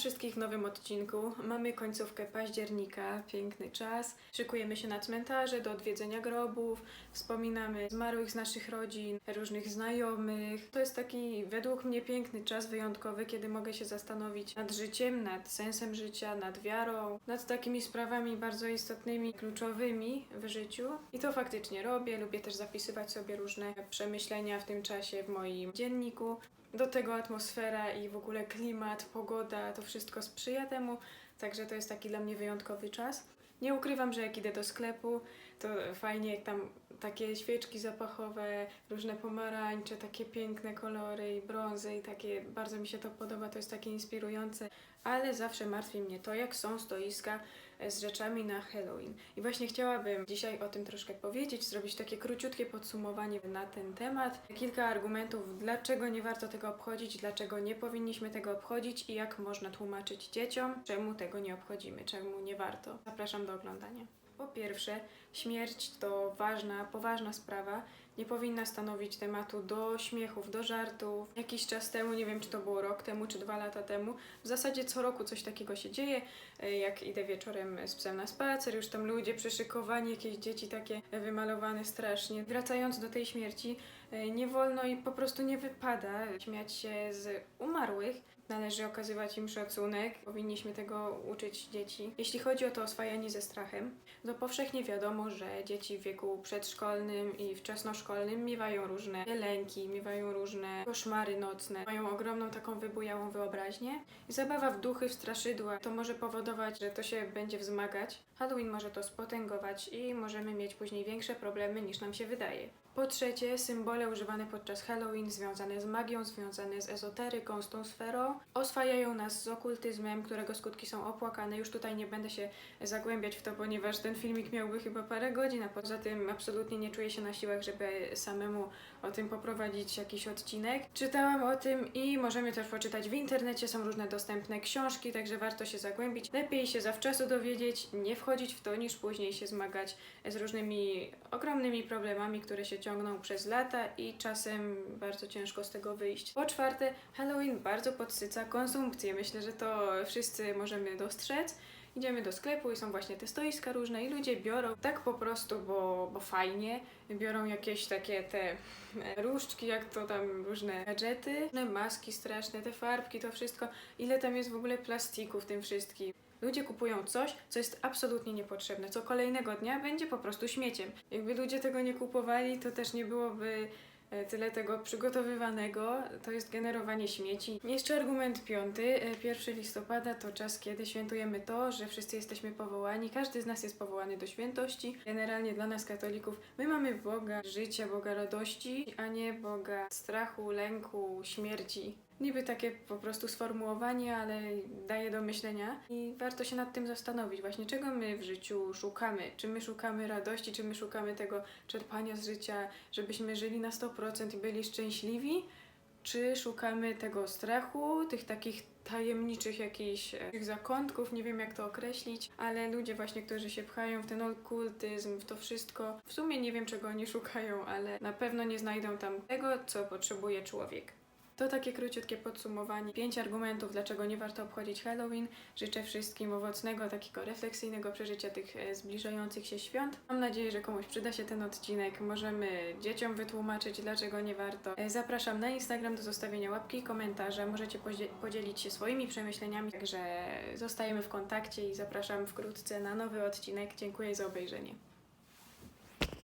wszystkich w nowym odcinku. Mamy końcówkę października, piękny czas. Szykujemy się na cmentarze do odwiedzenia grobów, wspominamy zmarłych z naszych rodzin, różnych znajomych. To jest taki według mnie piękny czas wyjątkowy, kiedy mogę się zastanowić nad życiem, nad sensem życia, nad wiarą, nad takimi sprawami bardzo istotnymi, kluczowymi w życiu. I to faktycznie robię. Lubię też zapisywać sobie różne przemyślenia w tym czasie w moim dzienniku. Do tego atmosfera i w ogóle klimat, pogoda, to wszystko sprzyja temu, także to jest taki dla mnie wyjątkowy czas. Nie ukrywam, że jak idę do sklepu, to fajnie jak tam takie świeczki zapachowe, różne pomarańcze, takie piękne kolory i brązy i takie, bardzo mi się to podoba, to jest takie inspirujące, ale zawsze martwi mnie to, jak są stoiska z rzeczami na Halloween. I właśnie chciałabym dzisiaj o tym troszkę powiedzieć, zrobić takie króciutkie podsumowanie na ten temat. Kilka argumentów, dlaczego nie warto tego obchodzić, dlaczego nie powinniśmy tego obchodzić i jak można tłumaczyć dzieciom, czemu tego nie obchodzimy, czemu nie warto. Zapraszam do oglądania. Po pierwsze, śmierć to ważna, poważna sprawa. Nie powinna stanowić tematu do śmiechów, do żartów. Jakiś czas temu, nie wiem czy to było rok temu, czy dwa lata temu, w zasadzie co roku coś takiego się dzieje. E, Jak idę wieczorem z psem na spacer, już tam ludzie przyszykowani, jakieś dzieci takie wymalowane strasznie. Wracając do tej śmierci, nie wolno i po prostu nie wypada śmiać się z umarłych. Należy okazywać im szacunek, powinniśmy tego uczyć dzieci. Jeśli chodzi o to oswajanie ze strachem, to powszechnie wiadomo, że dzieci w wieku przedszkolnym i wczesnoszkolnym miewają różne lęki, miewają różne koszmary nocne, mają ogromną taką wybujałą wyobraźnię. I zabawa w duchy, w straszydła to może powodować, że to się będzie wzmagać. Halloween może to spotęgować i możemy mieć później większe problemy niż nam się wydaje. Po trzecie, symbole używane podczas Halloween związane z magią, związane z ezoteryką, z tą sferą, oswajają nas z okultyzmem, którego skutki są opłakane. Już tutaj nie będę się zagłębiać w to, ponieważ ten filmik miałby chyba parę godzin, a poza tym absolutnie nie czuję się na siłach, żeby samemu o tym poprowadzić jakiś odcinek. Czytałam o tym i możemy też poczytać w internecie, są różne dostępne książki, także warto się zagłębić. Lepiej się zawczasu dowiedzieć, nie wchodzić w to, niż później się zmagać z różnymi ogromnymi problemami, które się ciągną przez lata i czasem bardzo ciężko z tego wyjść. Po czwarte, Halloween bardzo podsyca konsumpcję. Myślę, że to wszyscy możemy dostrzec. Idziemy do sklepu i są właśnie te stoiska różne i ludzie biorą tak po prostu, bo, bo fajnie. Biorą jakieś takie te różdżki, jak to tam różne gadżety, maski straszne, te farbki, to wszystko. Ile tam jest w ogóle plastiku w tym wszystkim. Ludzie kupują coś, co jest absolutnie niepotrzebne, co kolejnego dnia będzie po prostu śmieciem. Jakby ludzie tego nie kupowali, to też nie byłoby e, tyle tego przygotowywanego, to jest generowanie śmieci. Jeszcze argument piąty. E, 1 listopada to czas, kiedy świętujemy to, że wszyscy jesteśmy powołani, każdy z nas jest powołany do świętości. Generalnie dla nas katolików my mamy Boga życia, Boga radości, a nie Boga strachu, lęku, śmierci. Niby takie po prostu sformułowanie, ale daje do myślenia i warto się nad tym zastanowić właśnie, czego my w życiu szukamy. Czy my szukamy radości, czy my szukamy tego czerpania z życia, żebyśmy żyli na 100% i byli szczęśliwi, czy szukamy tego strachu, tych takich tajemniczych jakichś e, tych zakątków, nie wiem jak to określić, ale ludzie właśnie, którzy się pchają w ten okultyzm, w to wszystko, w sumie nie wiem czego oni szukają, ale na pewno nie znajdą tam tego, co potrzebuje człowiek. To takie króciutkie podsumowanie. Pięć argumentów, dlaczego nie warto obchodzić Halloween. Życzę wszystkim owocnego, takiego refleksyjnego przeżycia tych e, zbliżających się świąt. Mam nadzieję, że komuś przyda się ten odcinek. Możemy dzieciom wytłumaczyć, dlaczego nie warto. E, Zapraszam na Instagram do zostawienia łapki i komentarza. Możecie podzie- podzielić się swoimi przemyśleniami, także zostajemy w kontakcie i zapraszam wkrótce na nowy odcinek. Dziękuję za obejrzenie.